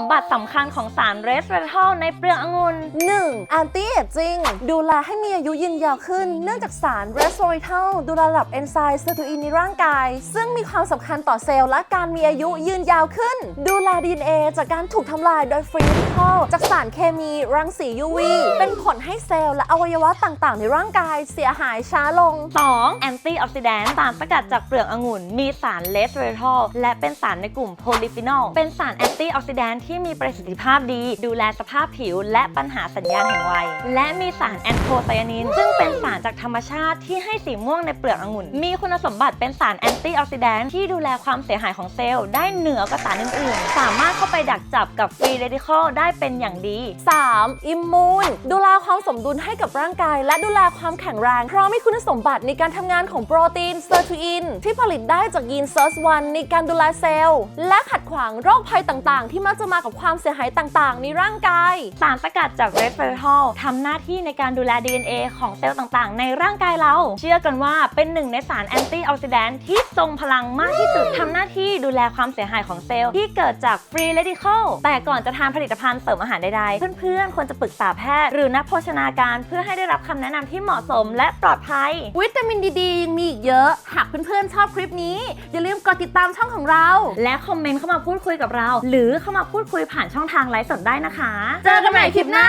มบัติสำคัญของสารเรสเวอทอลในเปลือกองุ่น 1. Anti Aging ดูแลให้มีอายุยืนยาวขึ้น เนื่องจากสาร resveratrol ดูแลระดับเอนไซม์เซอร์ทูอินในร่างกาย ซึ่งมีความสำคัญต่อเซลล์และการมีอายุยืนยาวขึ้น ดูแล DNA จากการถูกทำลายโดยฟรีดิคอลจากสารเคมีรังสี UV เป็นผลให้เซลล์และอวัยวะต่างๆ ในร่างกายเสียหายช้าลง 2. แอนตี้ออกซิแดนต์สารสกัดจากเปลือกองุ่น มีสารเลสเวอทอลและเป็นสารในกลุ่มโพลิฟีนอลเป็นสารแอนตี้ออกซิแดนต์ที่มีประสิทธิภาพดี ดูแลสภาพผิว และปัญหาสัญญาณแห่งวัย และมีสารแอนโทไซยานิน ซึ่งเป็นสารจากธรรมชาติที่ให้สีม่วงในเปลือกองุ่น มีคุณสมบัติเป็นสารแอนตี้ออกซิแดนต์ที่ดูแลความเสียหายของเซลล์ได้เหนือกว่าสารอื่นๆ สามารถเข้าไปดักจับกับฟรีเรดิคอลได้เป็นอย่างดี 3. อิมมูนดูแลความสมดุลให้กับร่างกาย และดูแลความแข็งแรงเพราะมีคุณสมบัติในการทำงานของโปรตีนเซอร์ทูอินที่ผลิตได้จากยีน SIRS1 ในการดูแลเซลล์และขัดขวางโรคภัยต่างๆ ที่มักจะมากับความเสียหายต่างๆ ในร่างกาย สารสกัดจากเรสเ e อร์ทอลทำหน้าที่ในการดูแล DNA ของเซลล์ต่างๆ ในร่างกายเรา เชื่อกันว่าเป็นหนึ่งในสารแอนตี้ออกซิแดนต์ที่ทรงพลังมากที่สุดทำหน้าที่ดูแลความเสียหายของเซลล์ที่เกิดจากฟรีเรดิคอลแต่ก่อนจะทานผลิตภัณฑ์เสริมอาหารใดๆ เพื่อนๆควรจะปรึกษาแพทย์ หรือนักโภชนาการเพื่อให้ได้รับคำแนะนำที่เหมาะสมและปลอดภัย วิตามินดีดยังมีอีกเยอะ หากเพื่อนๆชอบคลิปนี้อย่าลืมกดติดตามช่องของเรา และคอมเมนต์เข้ามาพูดคุยกับเรา หรือเข้ามาพูดคุยผ่านช่องทางไลฟ์สดได้นะคะ เจอกันใหม่คลิปหน้า